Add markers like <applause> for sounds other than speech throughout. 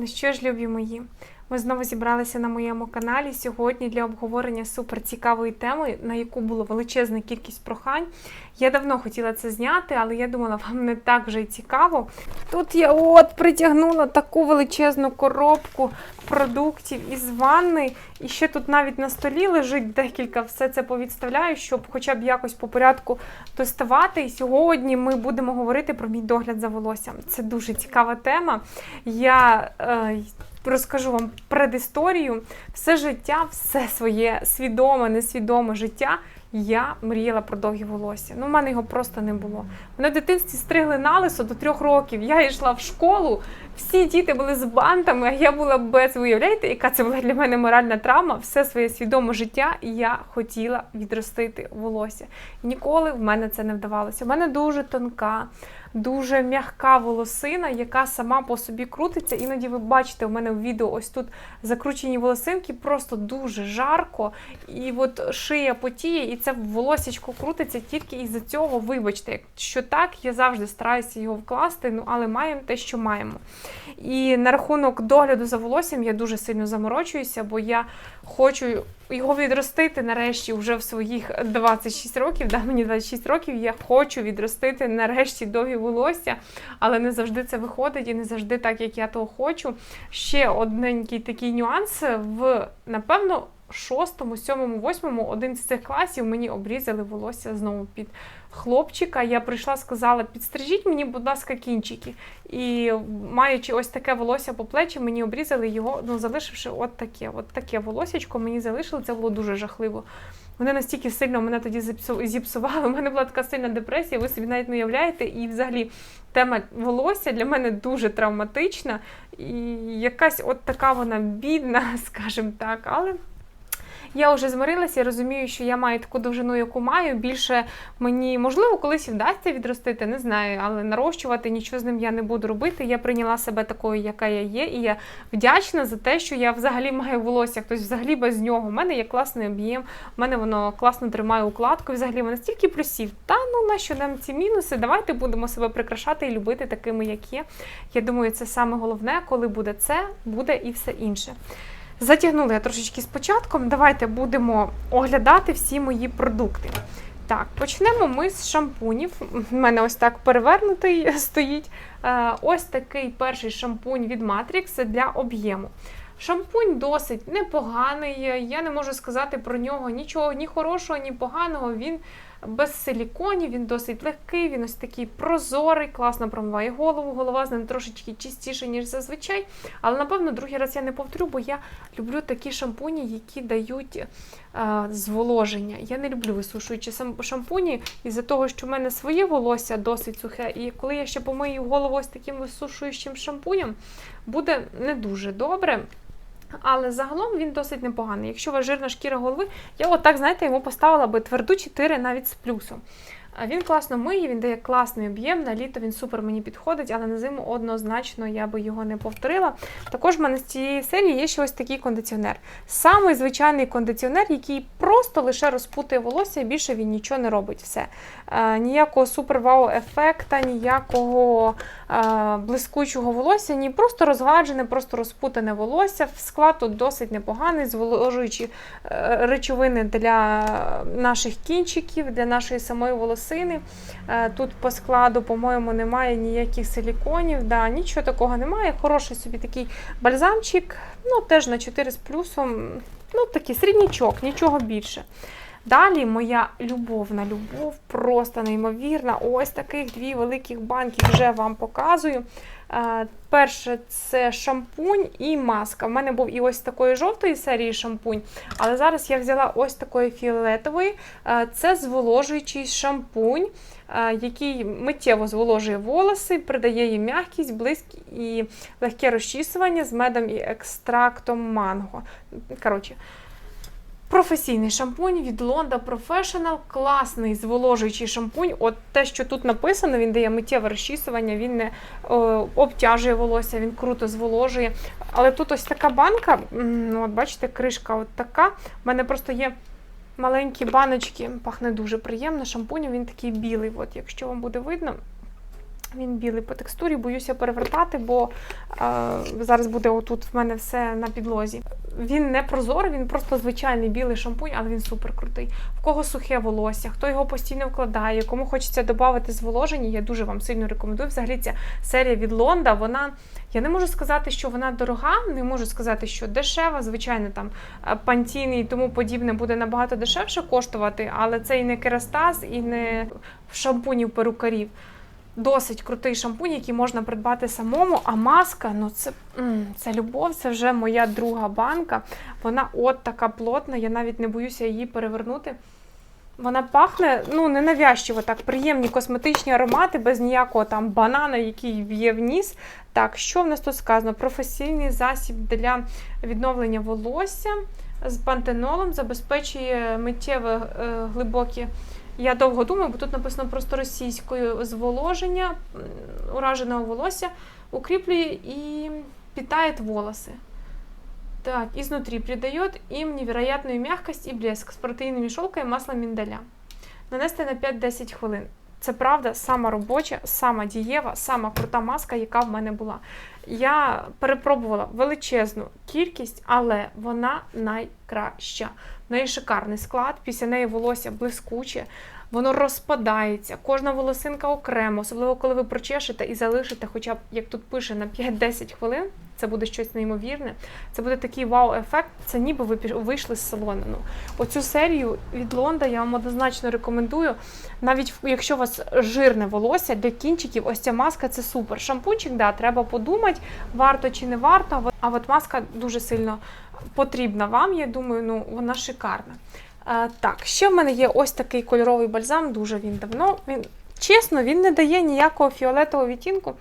Ну що ж, любі мої, ми знову зібралися на моєму каналі сьогодні для обговорення суперцікавої теми, на яку було величезна кількість прохань. Я давно хотіла це зняти, але я думала, вам не так вже й цікаво. Тут я от притягнула таку величезну коробку продуктів із ванни, і ще тут навіть на столі лежить декілька, все це повідставляю, щоб хоча б якось по порядку доставати. І сьогодні ми будемо говорити про мій догляд за волоссям. Це дуже цікава тема. Я е, розкажу вам предісторію. Все життя, все своє свідоме, несвідоме життя. Я мріяла про довгі волосся. Ну, в мене його просто не було. Мене в дитинстві стригли на лисо до трьох років. Я йшла в школу, всі діти були з бантами, а я була без. Уявляєте, яка це була для мене моральна травма? Все своє свідоме життя я хотіла відростити волосся. Ніколи в мене це не вдавалося. У мене дуже тонка, дуже м'яка волосина, яка сама по собі крутиться. Іноді ви бачите, у мене в відео ось тут закручені волосинки, просто дуже жарко. І от шия потіє, і це волосічко крутиться тільки із-за цього. Вибачте, якщо так, я завжди стараюся його вкласти, ну але маємо те, що маємо. І на рахунок догляду за волоссям я дуже сильно заморочуюся, бо я хочу його відростити нарешті вже в своїх 26 років. Да, мені 26 років, я хочу відростити нарешті довгі волосся, але не завжди це виходить і не завжди так, як я того хочу. Ще одненький такий нюанс в, напевно, шостому, сьомому, восьмому, один з цих класів мені обрізали волосся знову під хлопчика. Я прийшла, сказала, підстрижіть мені, будь ласка, кінчики. І маючи ось таке волосся по плечі, мені обрізали його, ну залишивши от таке. От таке волосечко мені залишили. Це було дуже жахливо. Вони настільки сильно мене тоді зіпсували. <laughs> У мене була така сильна депресія, ви собі навіть не уявляєте. І взагалі тема волосся для мене дуже травматична. І якась от така вона бідна, <laughs> скажімо так. Але я вже змирилася і розумію, що я маю таку довжину, яку маю. Більше мені, можливо, колись і вдасться відростити, не знаю, але нарощувати нічого з ним я не буду робити. Я прийняла себе такою, яка я є, і я вдячна за те, що я взагалі маю волосся, хтось взагалі без нього. У мене є класний об'єм, у мене воно класно тримає укладку. Взагалі воно стільки плюсів. Та ну на що нам ці мінуси? Давайте будемо себе прикрашати і любити такими, як є. Я думаю, це саме головне, коли буде це, буде і все інше. Затягнула я трошечки з початком. Давайте будемо оглядати всі мої продукти. Так, почнемо ми з шампунів. У мене ось так перевернутий <laughs> стоїть. Е, Ось такий перший шампунь від Matrix для об'єму. Шампунь досить непоганий. Я не можу сказати про нього нічого ні хорошого, ні поганого. Він без силіконів, він досить легкий, він ось такий прозорий, класно промиває голову. Голова з ним трошечки чистіше, ніж зазвичай. Але, напевно, другий раз я не повторю, бо я люблю такі шампуні, які дають е, зволоження. Я не люблю висушуючі шампуні із-за того, що в мене своє волосся досить сухе. І коли я ще помию голову ось таким висушуючим шампунем, буде не дуже добре. Але загалом він досить непоганий. Якщо у вас жирна шкіра голови, я отак, знаєте, йому поставила би тверду 4 навіть з плюсом. Він класно миє, він дає класний об'єм. На літо він супер мені підходить, але на зиму однозначно я би його не повторила. Також в мене з цієї серії є ще ось такий кондиціонер. Самий звичайний кондиціонер, який просто лише розпутує волосся і більше він нічого не робить. Все. Е, ніякого супер-вау ефекта, ніякого е, блискучого волосся, ні, просто розгладжене, просто розпутане волосся. Склад тут досить непоганий, зволожуючі е, речовини для наших кінчиків, для нашої самої волосини. Е, Тут по складу, по-моєму, немає ніяких силіконів, да, нічого такого немає. Хороший собі такий бальзамчик, ну теж на 4 з плюсом. Ну, такий середнячок, нічого більше. Далі моя любовна любов, просто неймовірна. Ось таких дві великих банки вже вам показую. Перше це шампунь і маска. У мене був і ось такої жовтої серії шампунь, але зараз я взяла ось такої фіолетової. Це зволожуючий шампунь, який миттєво зволожує волоси, придає їм м'якість, блиск і легке розчісування з медом і екстрактом манго. Коротше, Професійний шампунь від Londa Professional, класний зволожуючий шампунь. От те, що тут написано, він дає миттєве розчісування, він не о, обтяжує волосся, він круто зволожує. Але тут ось така банка, от бачите, кришка от така. У мене просто є маленькі баночки, пахне дуже приємно. Шампунь він такий білий. От, якщо вам буде видно, Він білий по текстурі, боюся перевертати, бо е, зараз буде отут в мене все на підлозі. Він не прозорий, він просто звичайний білий шампунь, але він супер крутий. В кого сухе волосся, хто його постійно вкладає, кому хочеться додати зволоження, я дуже вам сильно рекомендую. Взагалі ця серія від Лонда, вона. Я не можу сказати, що вона дорога, не можу сказати, що дешева. Звичайно, там пантін і тому подібне буде набагато дешевше коштувати, але це і не керастаз, і не шампунів перукарів. Досить крутий шампунь, який можна придбати самому. А маска, ну це, це любов, це вже моя друга банка. Вона от така плотна, я навіть не боюся її перевернути. Вона пахне, ну, ненавязчиво, так, приємні косметичні аромати, без ніякого там банана, який в'є в ніс. Так, що в нас тут сказано? Професійний засіб для відновлення волосся з пантенолом забезпечує миттєве е, глибокі. Я довго думаю, бо тут написано просто російською зволоження ураженого волосся, укріплює і питає волоси. Так, изнутри придает им невероятную мягкость и блеск з протеїнами шелка і маслом миндаля. Нанести на 5-10 хвилин. Це правда сама робоча, сама дієва, сама крута маска, яка в мене була. Я перепробувала величезну кількість, але вона найкраща. Неї шикарний склад, після неї волосся блискуче, воно розпадається, кожна волосинка окремо, особливо коли ви прочешете і залишите, хоча б як тут пише, на 5-10 хвилин. Це буде щось неймовірне. Це буде такий вау-ефект. Це ніби ви вийшли з салону. Ну, оцю серію від Лонда я вам однозначно рекомендую. Навіть якщо у вас жирне волосся для кінчиків, ось ця маска це супер. Шампунчик, да, треба подумати, варто чи не варто. А от маска дуже сильно потрібна вам. Я думаю, ну вона шикарна. Так, ще в мене є ось такий кольоровий бальзам, дуже він давно. Він чесно, він не дає ніякого фіолетового відтінку.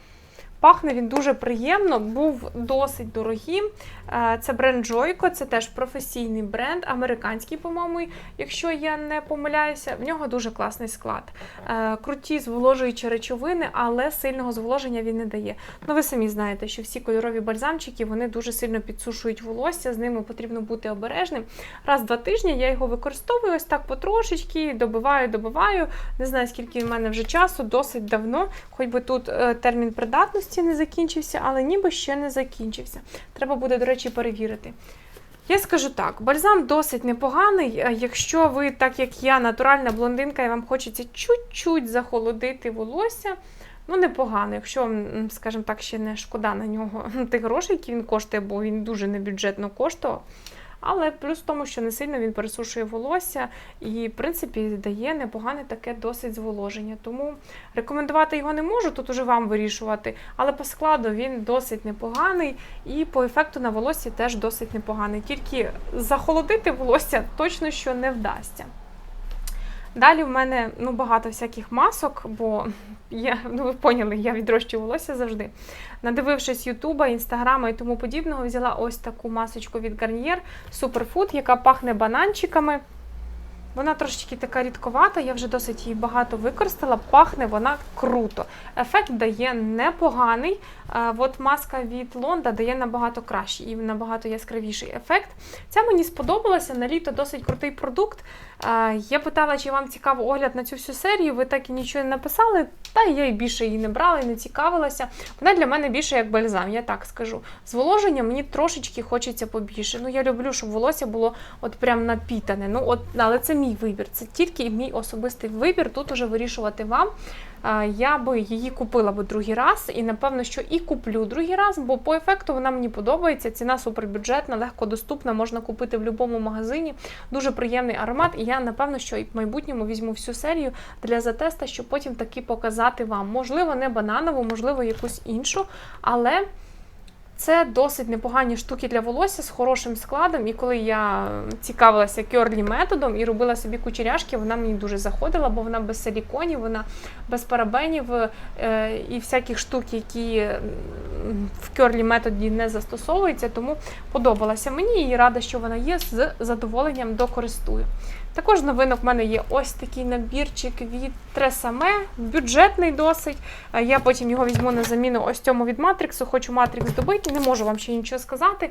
Пахне він дуже приємно, був досить дорогим. Е, Це бренд Joico, це теж професійний бренд, американський, по-моєму, якщо я не помиляюся. В нього дуже класний склад. Е, Круті зволожуючі речовини, але сильного зволоження він не дає. Ну, ви самі знаєте, що всі кольорові бальзамчики вони дуже сильно підсушують волосся, з ними потрібно бути обережним. Раз в два тижні я його використовую ось так потрошечки, добиваю, добиваю. Не знаю, скільки в мене вже часу, досить давно. Хоч би тут е, термін придатності не закінчився, але ніби ще не закінчився. Треба буде, до речі, перевірити. Я скажу так, бальзам досить непоганий. Е, Якщо ви, так як я, натуральна блондинка, і вам хочеться чуть-чуть захолодити волосся, ну непогано. Якщо скажімо так, ще не шкода на нього <laughs> тих грошей, які він коштує, бо він дуже небюджетно коштував. Але плюс в тому, що не сильно він пересушує волосся і, в принципі, дає непогане таке досить зволоження. Тому рекомендувати його не можу, тут уже вам вирішувати. Але по складу він досить непоганий і по ефекту на волосся теж досить непоганий. Тільки захолодити волосся точно що не вдасться. Далі в мене ну, багато всяких масок, бо я, ну ви поняли, я відрощую волосся завжди. Надивившись Ютуба, Інстаграма і тому подібного, взяла ось таку масочку від Garnier Superfood, яка пахне бананчиками. Вона трошечки така рідковата, я вже досить її багато використала. Пахне вона круто. Ефект дає непоганий. А От маска від Лонда дає набагато кращий і набагато яскравіший ефект. Ця мені сподобалася. На літо досить крутий продукт. А, Я питала, чи вам цікавий огляд на цю всю серію. Ви так і нічого не написали. Та я і більше її не брала і не цікавилася. Вона для мене більше як бальзам, я так скажу. Зволоження мені трошечки хочеться побільше. Ну я люблю, щоб волосся було от прям напітане. Ну от, але це мій вибір. Це тільки мій особистий вибір. Тут уже вирішувати вам. Я би її купила би другий раз, і напевно, що і куплю другий раз, бо по ефекту вона мені подобається. Ціна супербюджетна, легко доступна, можна купити в будь-якому магазині. Дуже приємний аромат. І я напевно, що і в майбутньому візьму всю серію для затеста, щоб потім таки показати вам. Можливо, не бананову, можливо, якусь іншу, але. Це досить непогані штуки для волосся з хорошим складом. І коли я цікавилася кьорлі методом і робила собі кучеряшки, вона мені дуже заходила, бо вона без силіконів, вона без парабенів е, і всяких штук, які в кьорлі методі не застосовуються. Тому подобалася мені і рада, що вона є. З задоволенням докористую. Також новинок в мене є ось такий набірчик від Тресаме, бюджетний досить. Е, Я потім його візьму на заміну ось цьому від Матриксу. Хочу Матрикс добити Не можу вам ще нічого сказати.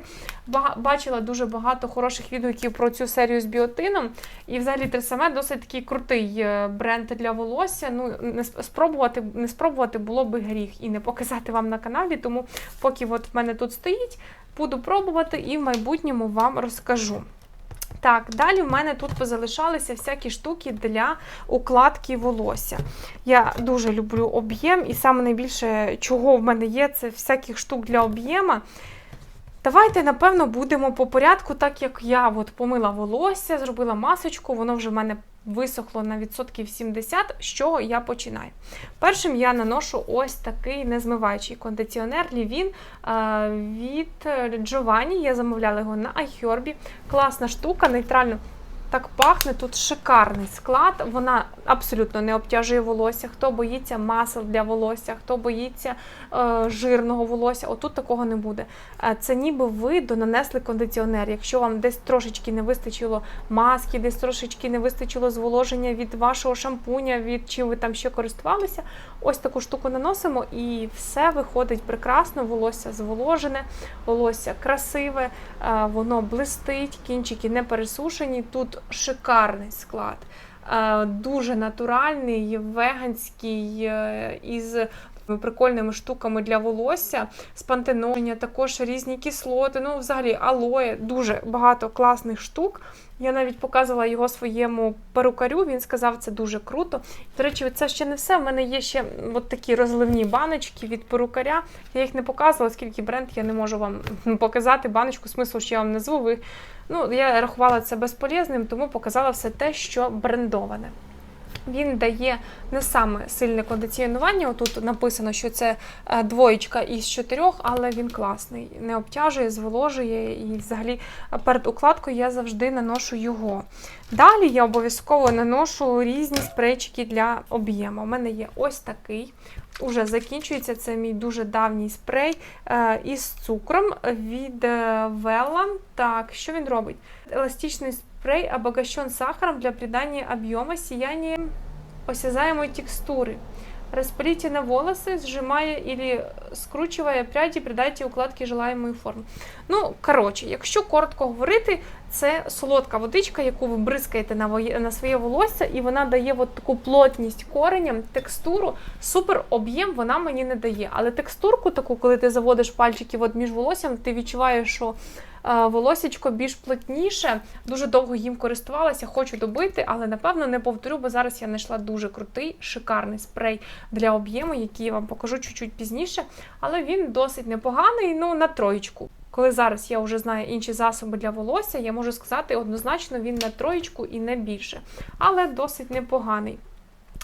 Бачила дуже багато хороших відгуків про цю серію з біотином. І взагалі Тресаме досить такий крутий е, бренд для волосся. Ну, не спробувати, не спробувати було би гріх і не показати вам на каналі. Тому поки от в мене тут стоїть, буду пробувати і в майбутньому вам розкажу. Так, далі в мене тут позалишалися всякі штуки для укладки волосся. Я дуже люблю об'єм, і саме найбільше, чого в мене є, це всяких штук для об'єма. Давайте, напевно, будемо по порядку, так як я от помила волосся, зробила масочку, воно вже в мене висохло на відсотків 70, з чого я починаю. Першим я наношу ось такий незмиваючий кондиціонер Лівін від Giovanni. Я замовляла його на iHerb. Класна штука, нейтрально так пахне. Тут шикарний склад. Вона абсолютно не обтяжує волосся. Хто боїться масел для волосся, хто боїться е, жирного волосся, отут такого не буде. Е, Це ніби ви донанесли кондиціонер. Якщо вам десь трошечки не вистачило маски, десь трошечки не вистачило зволоження від вашого шампуня, від чим ви там ще користувалися, ось таку штуку наносимо і все виходить прекрасно. Волосся зволожене, волосся красиве, е, воно блистить, кінчики не пересушені. Тут шикарний склад. Е, Дуже натуральний, веганський, е, із прикольними штуками для волосся, з також різні кислоти, ну, взагалі, алоє, дуже багато класних штук. Я навіть показувала його своєму перукарю, він сказав, це дуже круто. До речі, це ще не все. В мене є ще от такі розливні баночки від перукаря. Я їх не показувала, оскільки бренд я не можу вам показати баночку, смислу, що я вам назву. Ви... Ну, я рахувала це безполезним, тому показала все те, що брендоване. Він дає не саме сильне кондиціонування. Тут написано, що це е, двоєчка із чотирьох, але він класний. Не обтяжує, зволожує і взагалі перед укладкою я завжди наношу його. Далі я обов'язково наношу різні спрейчики для об'єму. У мене є ось такий. Уже закінчується це мій дуже давній спрей е, із цукром від е, Велла. Так, що він робить? Еластичний спрей обогащен сахаром для придания объема, сияния, осязаемой текстуры. Распылите на волосы, сжимая или скручивая пряди, придайте укладці желаємої форми. Ну, коротше, якщо коротко говорити, це солодка водичка, яку ви бризкаєте на, на своє волосся, і вона дає от таку плотність кореням, текстуру. Супер об'єм вона мені не дає. Але текстурку таку, коли ти заводиш пальчики от між волоссям, ти відчуваєш, що е, волосечко більш плотніше. Дуже довго їм користувалася, хочу добити, але напевно не повторю, бо зараз я знайшла дуже крутий, шикарний спрей для об'єму, який я вам покажу чуть-чуть пізніше. Але він досить непоганий, ну на троєчку. Коли зараз я вже знаю інші засоби для волосся, я можу сказати однозначно він на троєчку і не більше, але досить непоганий.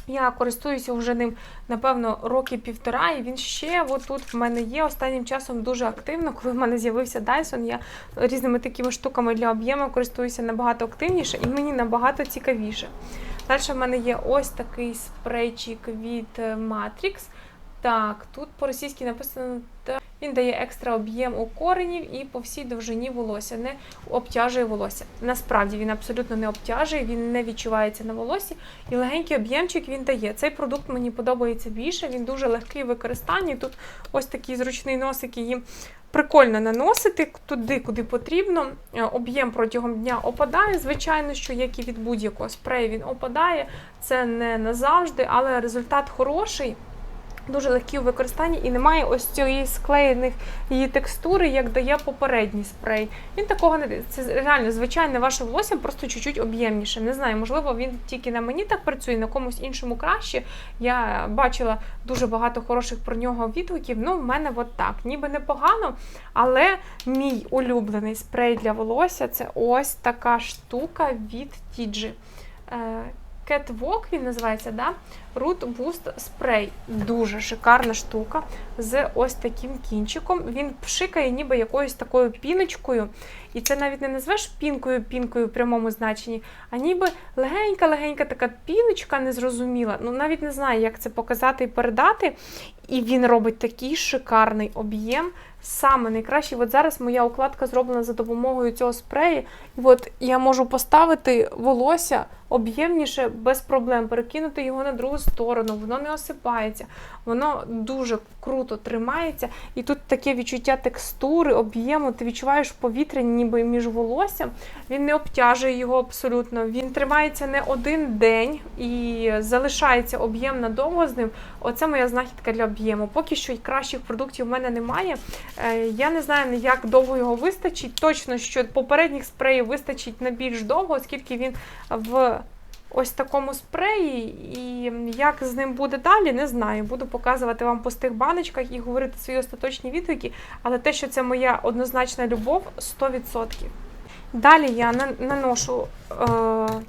Я користуюся вже ним, напевно, роки півтора, і він ще отут в мене є останнім часом дуже активно. Коли в мене з'явився Dyson, я різними такими штуками для об'єму користуюся набагато активніше і мені набагато цікавіше. Далі в мене є ось такий спрейчик від е, Matrix. Так, тут по-російськи написано. Він дає екстра об'єм у коренів і по всій довжині волосся, не обтяжує волосся. Насправді він абсолютно не обтяжує, він не відчувається на волосі. І легенький об'ємчик він дає. Цей продукт мені подобається більше, він дуже легкий в використанні. Тут ось такий зручний носик, її прикольно наносити туди, куди потрібно. Е, Об'єм протягом дня опадає, звичайно, що як і від будь-якого спрею він опадає. Це не назавжди, але результат хороший. Дуже легкий у використанні і немає ось цієї склеєних її текстури, як дає попередній спрей. Він такого не. Це реально звичайне ваше волосся, просто чуть-чуть об'ємніше. Не знаю, можливо, він тільки на мені так працює, на комусь іншому краще. Я бачила дуже багато хороших про нього відгуків. Ну, в мене от так, ніби непогано. Але мій улюблений спрей для волосся це ось така штука від Тіджі. Catwalk він називається, да? Root Boost Spray. Дуже шикарна штука з ось таким кінчиком. Він пшикає ніби якоюсь такою піночкою. І це навіть не назвеш пінкою, пінкою в прямому значенні, а ніби легенька-легенька така піночка незрозуміла. Ну навіть не знаю, як це показати і передати. І він робить такий шикарний об'єм. Саме найкращий. От зараз моя укладка зроблена за допомогою цього спрею. І от я можу поставити волосся об'ємніше без проблем, перекинути його на другу сторону, воно не осипається, воно дуже круто тримається. І тут таке відчуття текстури, об'єму. Ти відчуваєш повітря, ніби між волоссям. Він не обтяжує його абсолютно. Він тримається не один день і залишається об'єм надовго з ним. Оце моя знахідка для об'єму. Поки що кращих продуктів в мене немає. Е, Я не знаю, як довго його вистачить. Точно, що попередніх спреїв вистачить на більш довго, оскільки він в ось такому спреї. І як з ним буде далі, не знаю. Буду показувати вам по стих баночках і говорити свої остаточні відгуки. Але те, що це моя однозначна любов, 100%. Далі я наношу е,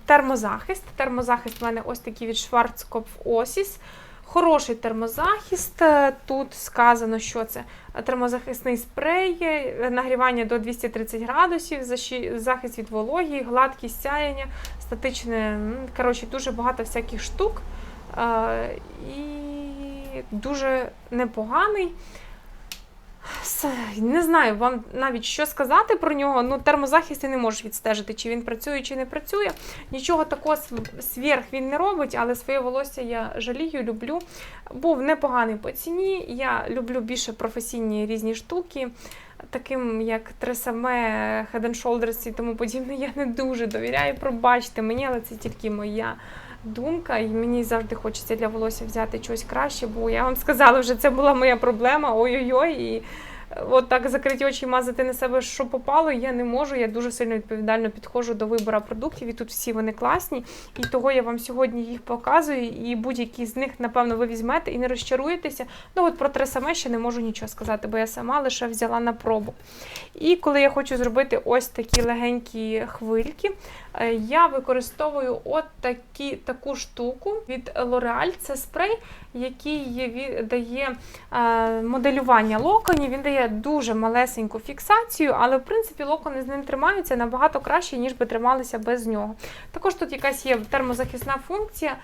термозахист. Термозахист в мене ось такий від Schwarzkopf Osis. Хороший термозахист. Е, Тут сказано, що це термозахисний спрей, нагрівання до 230 градусів, захист від вологі, гладкість сяєння, статичне. Коротше, дуже багато всяких штук. І дуже непоганий. Не знаю вам навіть що сказати про нього. Ну, термозахист ти не можеш відстежити, чи він працює, чи не працює. Нічого такого св- сверх він не робить, але своє волосся я жалію, люблю. Був непоганий по ціні. Я люблю більше професійні різні штуки. Таким як Тресаме, Head and Shoulders і тому подібне, я не дуже довіряю. Пробачте мені, але це тільки моя думка. І мені завжди хочеться для волосся взяти щось краще, бо я вам сказала, вже це була моя проблема. Ой-ой-ой. І от так закриті очі мазати на себе, що попало, я не можу. Я дуже сильно відповідально підходжу до вибору продуктів, і тут всі вони класні. І того я вам сьогодні їх показую. І будь-які з них, напевно, ви візьмете і не розчаруєтеся. Ну от про те саме ще не можу нічого сказати, бо я сама лише взяла на пробу. І коли я хочу зробити ось такі легенькі хвильки, е, я використовую от такі, таку штуку від L'Oreal. Це спрей, який дає е, моделювання локонів. Він дає дуже малесеньку фіксацію, але в принципі локони з ним тримаються набагато краще, ніж би трималися без нього. Також тут якась є термозахисна функція.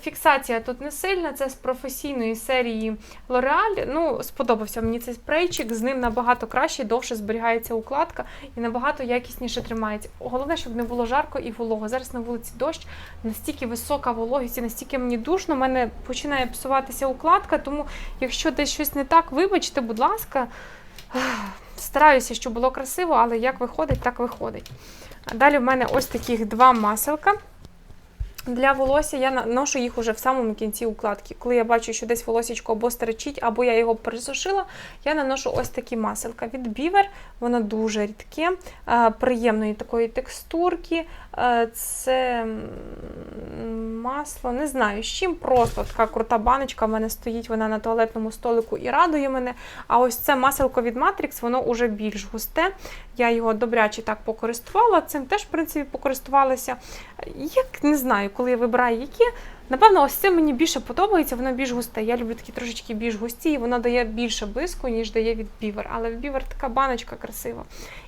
Фіксація тут не сильна, це з професійної серії L'Oreal. Ну, сподобався мені цей спрейчик, з ним набагато краще, довше зберігається укладка і набагато якісніше тримається. Головне, щоб не було жарко і волого. Зараз на вулиці дощ, настільки висока вологість і настільки мені душно, в мене починає псуватися укладка, тому якщо десь щось не так, вибачте, будь ласка. <sighs> Стараюся, щоб було красиво, але як виходить, так виходить. Далі в мене ось таких два маселка. Для волосся я наношу їх уже в самому кінці укладки. Коли я бачу, що десь волосічко або стерчить, або я його пересушила, я наношу ось такі маселка від бівер. Воно дуже рідке, е, приємної такої текстурки. Е, Це масло, не знаю з чим, просто така крута баночка в мене стоїть, вона на туалетному столику і радує мене. А ось це маселко від Matrix, воно вже більш густе. Я його добряче так покористувала. Цим теж, в принципі, покористувалася. Як не знаю, коли я вибираю яке. Напевно, ось це мені більше подобається, воно більш густе. Я люблю такі трошечки більш густі, і воно дає більше блиску, ніж дає від Beaver. Але в Beaver така баночка красива.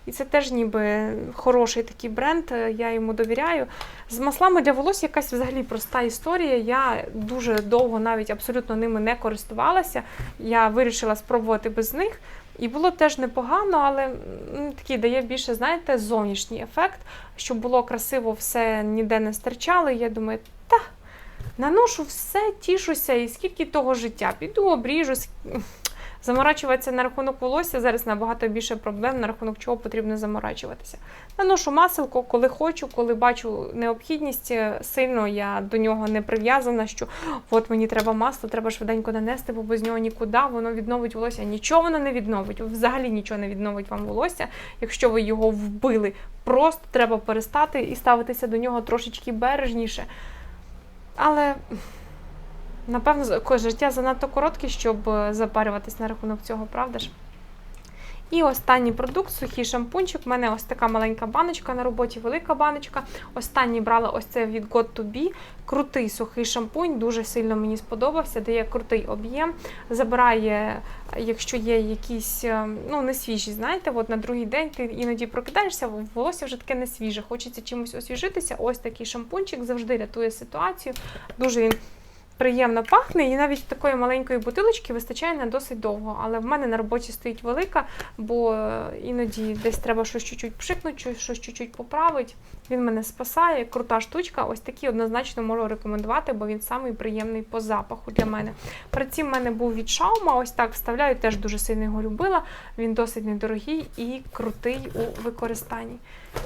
І це теж ніби хороший такий бренд, е, я йому довіряю. З маслами для волосся якась взагалі проста історія. Я дуже довго навіть абсолютно ними не користувалася. Я вирішила спробувати без них. І було теж непогано, але м, такий дає більше, знаєте, зовнішній ефект, щоб було красиво, все ніде не стирчало. Я думаю, наношу все, тішуся, і скільки того життя. Піду, обріжу. Заморачуватися на рахунок волосся зараз набагато більше проблем, на рахунок чого потрібно заморачуватися. Наношу маселко, коли хочу, коли бачу необхідність. е, Сильно я до нього не прив'язана, що от мені треба масло, треба швиденько нанести, бо без нього нікуди, воно відновить волосся. Нічого воно не відновить, взагалі нічого не відновить вам волосся, якщо ви його вбили. Просто треба перестати і ставитися до нього трошечки бережніше. Але напевно життя занадто коротке, щоб е, запарюватись на рахунок цього, правда ж? І останній продукт сухий шампунчик. У мене ось така маленька баночка на роботі, велика баночка. Останній брала ось це від God to Be. Крутий сухий шампунь, дуже сильно мені сподобався, дає крутий об'єм, забирає, якщо є якісь е, ну, свіжі, знаєте, от на другий день ти іноді прокидаєшся, волосся вже таке не свіже, хочеться чимось освіжитися. Ось такий шампунчик завжди рятує ситуацію. Дуже він приємно пахне, і навіть такої маленької бутилочки вистачає на досить довго. Але в мене на роботі стоїть велика, бо е, іноді десь треба щось чуть-чуть пшикнути, щось- чуть-чуть поправити. Він мене спасає, крута штучка. Ось такий однозначно можу рекомендувати, бо він самий приємний по запаху для мене. Перед цим в мене був від Шаума, ось так вставляю, теж дуже сильно його любила. Він досить недорогий і крутий у використанні.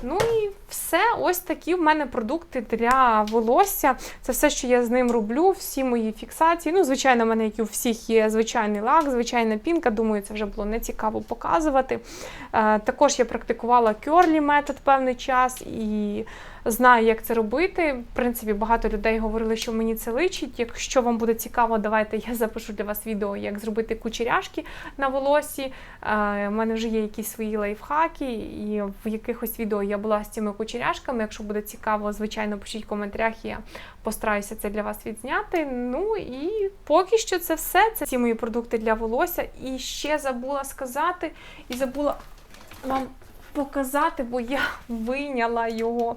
Ну і все, ось такі в мене продукти для волосся. Це все, що я з ним роблю, всі мої фіксації. Ну, звичайно, в мене, як і у всіх, є звичайний лак, звичайна пінка. Думаю, це вже було не цікаво показувати. Е, також я практикувала кьорлі метод певний час і знаю, як це робити. В принципі, багато людей говорили, що мені це личить. Якщо вам буде цікаво, давайте я запишу для вас відео, як зробити кучеряшки на волосі. Е, У мене вже є якісь свої лайфхаки, і в якихось відео я була з цими кучеряшками. Якщо буде цікаво, звичайно, пишіть в коментарях, я постараюся це для вас відзняти. Ну і поки що це все. Це ці мої продукти для волосся. І ще забула сказати, і забула вам показати, бо я вийняла його.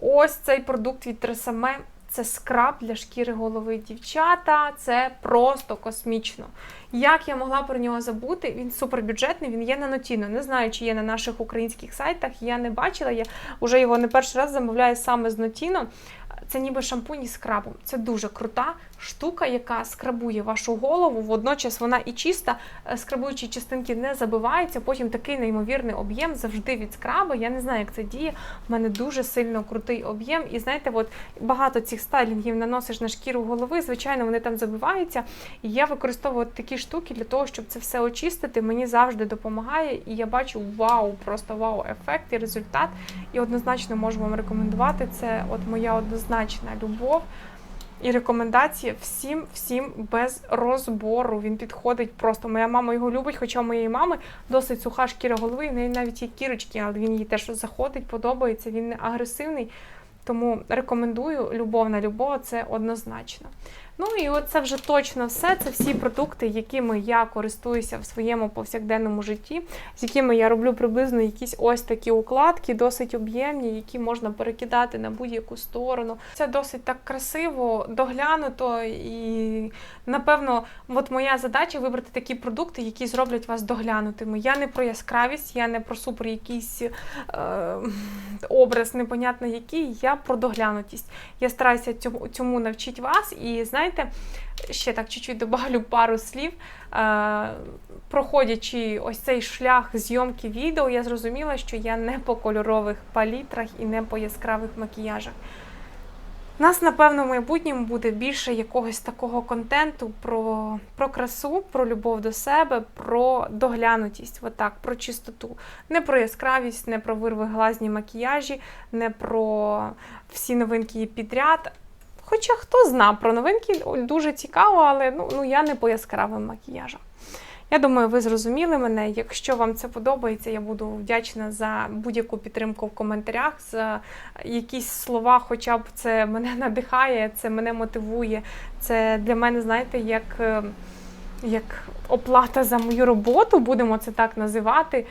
Ось цей продукт від Тресаме. Це скраб для шкіри голови дівчата. Це просто космічно. Як я могла про нього забути? Він супербюджетний, він є на нотіно. Не знаю, чи є на наших українських сайтах. Я не бачила. Я вже його не перший раз замовляю саме з Notino. Це ніби шампунь із скрабом. Це дуже крута штука, яка скрабує вашу голову. Водночас вона і чиста, е, скрабуючі частинки не забиваються. Потім такий неймовірний об'єм завжди від скрабу. Я не знаю, як це діє. У мене дуже сильно крутий об'єм. І знаєте, от багато цих стайлінгів наносиш на шкіру голови. Звичайно, вони там забиваються. І я використовую такі штуки для того, щоб це все очистити. Мені завжди допомагає. І я бачу вау, просто вау, ефект і результат. І однозначно можу вам рекомендувати. Це от моя однозначна любов. І рекомендації всім, всім без розбору. Він підходить просто. Моя мама його любить, хоча у моєї мами досить суха шкіра голови, в неї навіть є кірочки, але він їй теж заходить, подобається, він не агресивний. Тому рекомендую любов на любов, це однозначно. Ну і от це вже точно все. Це всі продукти, якими я користуюся в своєму повсякденному житті, з якими я роблю приблизно якісь ось такі укладки, досить об'ємні, які можна перекидати на будь-яку сторону. Це досить так красиво, доглянуто, і напевно, от моя задача вибрати такі продукти, які зроблять вас доглянутими. Я не про яскравість, я не про супер якийсь е, образ, непонятно який, я про доглянутість. Я стараюся цьому, цьому навчити вас. І знаєте, ще так чуть-чуть добавлю пару слів. Е, проходячи ось цей шлях зйомки відео, я зрозуміла, що я не по кольорових палітрах і не по яскравих макіяжах. У нас, напевно, в майбутньому буде більше якогось такого контенту про, про красу, про любов до себе, про доглянутість, отак, про чистоту. Не про яскравість, не про вирвиглазні макіяжі, не про всі новинки підряд. Хоча хто зна про новинки, дуже цікаво, але ну, ну я не по яскравим макіяжам. Я думаю, ви зрозуміли мене. Якщо вам це подобається, я буду вдячна за будь-яку підтримку в коментарях, за якісь слова, хоча б це мене надихає, це мене мотивує. Це для мене, знаєте, як, е, як оплата за мою роботу, будемо це так називати.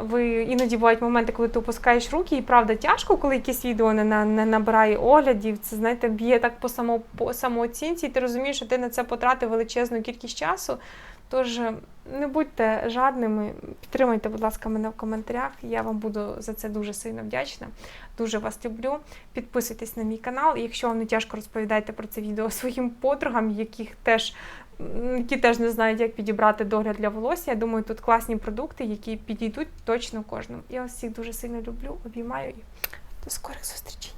Ви іноді бувають моменти, коли ти опускаєш руки, і правда тяжко, коли якесь відео не, на, не набирає оглядів. Це знаєте, б'є так по, само, по самооцінці, і ти розумієш, що ти на це потратив величезну кількість часу. Тож не будьте жадними, підтримайте, будь ласка, мене в коментарях. Я вам буду за це дуже сильно вдячна. Дуже вас люблю. Підписуйтесь на мій канал. І якщо вам не тяжко розповідайте про це відео <laughs> своїм подругам, яких теж. Які теж не знають, як підібрати догляд для волосся. Я думаю, тут класні продукти, які підійдуть точно кожному. Я вас всіх дуже сильно люблю, обіймаю і до скорих зустрічей.